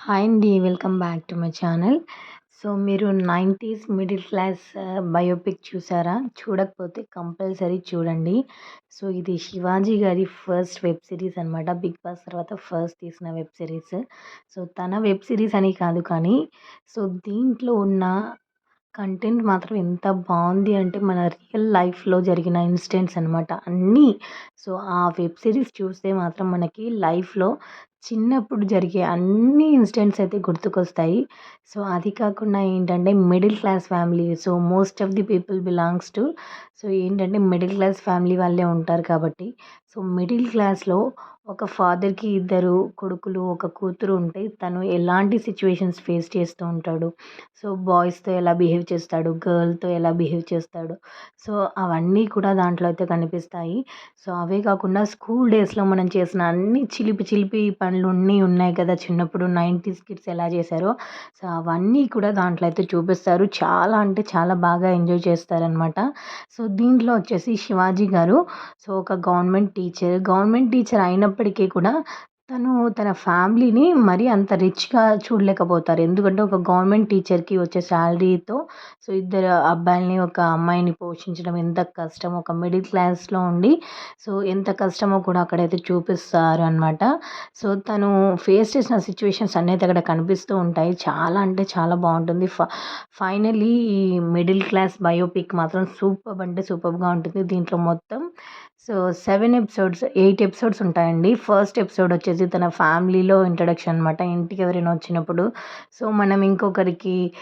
Hi అండి welcome back to my channel so మీరు nineties middle class biopic చూసారా? చూడకపోతే కంపల్సరీ చూడండి. సో ఇది శివాజీ గారి ఫస్ట్ వెబ్ సిరీస్ అనమాట బిగ్ బాస్ తర్వాత ఫస్ట్ తీసిన వెబ్ సిరీస్ సో తన వెబ్ సిరీస్ అని కాదు కానీ సో దీంట్లో ఉన్న కంటెంట్ మాత్రం ఎంత బాగుంది అంటే మన రియల్ లైఫ్లో జరిగిన ఇన్సిడెంట్స్ అనమాట అన్నీ సో ఆ వెబ్ సిరీస్ చూస్తే మాత్రం మనకి లైఫ్లో చిన్నప్పుడు జరిగే అన్ని ఇన్సిడెంట్స్ అయితే గుర్తుకొస్తాయి. సో అది కాకుండా ఏంటంటే middle class family so most of the people belongs to so ఏంటంటే మిడిల్ క్లాస్ ఫ్యామిలీ వాళ్ళే ఉంటారు కాబట్టి సో మిడిల్ క్లాస్లో ఒక ఫాదర్కి ఇద్దరు కొడుకులు ఒక కూతురు ఉంటే తను ఎలాంటి సిచ్యువేషన్స్ ఫేస్ చేస్తూ ఉంటాడు? సో బాయ్స్తో ఎలా బిహేవ్ చేస్తాడు? గర్ల్తో ఎలా బిహేవ్ చేస్తాడు? సో అవన్నీ కూడా దాంట్లో అయితే కనిపిస్తాయి. సో అవే కాకుండా స్కూల్ డేస్లో మనం చేసిన అన్ని చిలిపి చిలిపి పనులు అన్నీ ఉన్నాయి కదా చిన్నప్పుడు నైంటీస్ కిడ్స్ ఎలా చేశారో? సో అవన్నీ కూడా దాంట్లో అయితే చూపిస్తారు. చాలా అంటే చాలా బాగా ఎంజాయ్ చేస్తారనమాట సో దీంట్లో వచ్చేసి శివాజీ గారు సో ఒక గవర్నమెంట్ టీచర్ గవర్నమెంట్ టీచర్ అయినప్పటికీ కూడా తను తన ఫ్యామిలీని మరీ అంత రిచ్గా చూడలేకపోతారు. ఎందుకంటే ఒక గవర్నమెంట్ టీచర్కి వచ్చే శాలరీతో సో ఇద్దరు అబ్బాయిల్ని ఒక అమ్మాయిని పోషించడం ఎంత కష్టం ఒక మిడిల్ క్లాస్లో ఉండి సో ఎంత కష్టమో కూడా అక్కడైతే చూపిస్తారు అనమాట సో తను ఫేస్ చేసిన సిచ్యువేషన్స్ అనేది అక్కడ కనిపిస్తూ ఉంటాయి. చాలా అంటే చాలా బాగుంటుంది. ఫ ఫైనలీ ఈ మిడిల్ క్లాస్ బయోపిక్ మాత్రం సూపర్ అంటే సూపర్గా ఉంటుంది. దీంట్లో మొత్తం so seven episodes eight episodes ఉంటాయండి. ఫస్ట్ ఎపిసోడ్ వచ్చేసి తన ఫ్యామిలీలో ఇంట్రడక్షన్ అనమాట ఇంటికి ఎవరైనా వచ్చినప్పుడు. సో మనం ఇంకొకరికి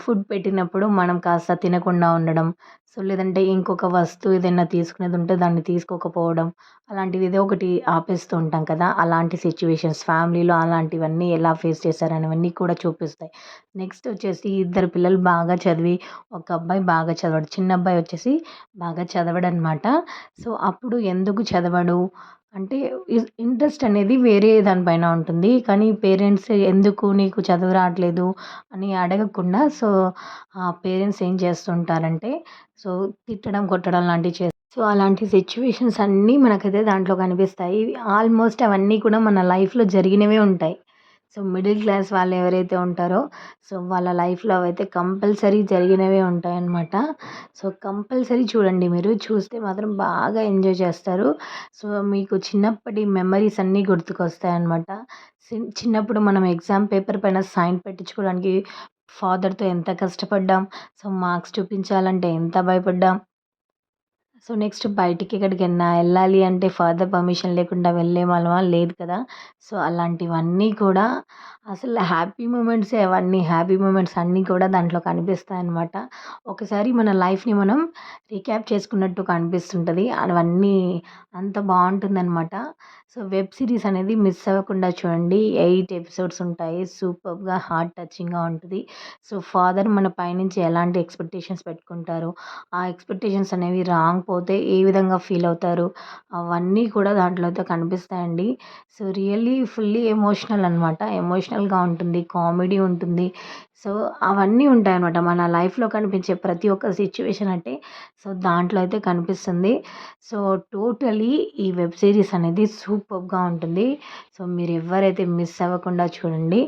ఫుడ్ పెట్టినప్పుడు మనం కాస్త తినకుండా ఉండడం. సో లేదంటే ఇంకొక వస్తువు ఏదైనా తీసుకునేది ఉంటే దాన్ని తీసుకోకపోవడం. అలాంటివి ఏదో ఒకటి ఆపేస్తూ ఉంటాం కదా! అలాంటి సిచ్యువేషన్స్ ఫ్యామిలీలో అలాంటివన్నీ ఎలా ఫేస్ చేశారనేవన్నీ కూడా చూపిస్తాయి. నెక్స్ట్ వచ్చేసి ఇద్దరు పిల్లలు బాగా చదివి ఒక అబ్బాయి బాగా చదవడు చిన్న అబ్బాయి వచ్చేసి బాగా చదవడనమాట. సో అప్పుడు ఎందుకు చదవడు? అంటే ఇంట్రెస్ట్ అనేది వేరే దానిపైన ఉంటుంది. కానీ పేరెంట్స్ ఎందుకు నీకు చదువు రావట్లేదు అని అడగకుండా సో ఆ పేరెంట్స్ ఏం చేస్తుంటారంటే సో తిట్టడం కొట్టడం లాంటివి చేస్తారు సో అలాంటి సిచ్యువేషన్స్ అన్నీ మనకైతే దాంట్లో కనిపిస్తాయి. ఆల్మోస్ట్ అవన్నీ కూడా మన లైఫ్లో జరిగినవే ఉంటాయి. సో మిడిల్ క్లాస్ వాళ్ళు ఎవరైతే ఉంటారో సో వాళ్ళ లైఫ్లో అయితే కంపల్సరీ జరిగినవే ఉంటాయన్నమాట. సో కంపల్సరీ చూడండి మీరు చూస్తే మాత్రం బాగా ఎంజాయ్ చేస్తారు. సో మీకు చిన్నప్పటి మెమరీస్ అన్నీ గుర్తుకొస్తాయన్నమాట. చిన్నప్పుడు మనం ఎగ్జామ్ పేపర్ పైన సైన్ పెట్టించుకోవడానికి ఫాదర్తో ఎంత కష్టపడ్డాం సో మార్క్స్ చూపించాలంటే ఎంత భయపడ్డాం సో నెక్స్ట్ బయటికి ఎక్కడికైనా వెళ్ళాలి అంటే ఫాదర్ పర్మిషన్ లేకుండా వెళ్ళే వాళ్ళమా? లేదు కదా. సో అలాంటివన్నీ కూడా అసలు హ్యాపీ మూమెంట్సే అవన్నీ హ్యాపీ మూమెంట్స్ అన్నీ కూడా దాంట్లో కనిపిస్తాయి అన్నమాట ఒకసారి మన లైఫ్ని మనం రీక్యాప్ చేసుకున్నట్టు కనిపిస్తుంటుంది. అవన్నీ అంత బాగుంటుందన్నమాట. సో వెబ్ సిరీస్ అనేది మిస్ అవ్వకుండా చూడండి. ఎయిట్ ఎపిసోడ్స్ ఉంటాయి. సూపర్గా హార్ట్ టచింగ్గా ఉంటుంది. సో ఫాదర్ మన పైనుంచి ఎలాంటి ఎక్స్పెక్టేషన్స్ పెట్టుకుంటారు ఆ ఎక్స్పెక్టేషన్స్ అనేవి రాంగ్ పోతే ఏ విధంగా ఫీల్ అవుతారు? అవన్నీ కూడా దాంట్లో అయితే కనిపిస్తాయండి. సో రియల్లీ ఫుల్లీ ఎమోషనల్ అనమాట ఎమోషనల్గా ఉంటుంది కామెడీ ఉంటుంది. సో అవన్నీ ఉంటాయన్నమాట. మన లైఫ్లో కనిపించే ప్రతి ఒక్క సిచ్యువేషన్ అంటే సో దాంట్లో అయితే కనిపిస్తుంది. సో టోటలీ ఈ వెబ్ సిరీస్ అనేది సూపర్గా ఉంటుంది. సో మీరు ఎవరైతే మిస్ అవ్వకుండా చూడండి.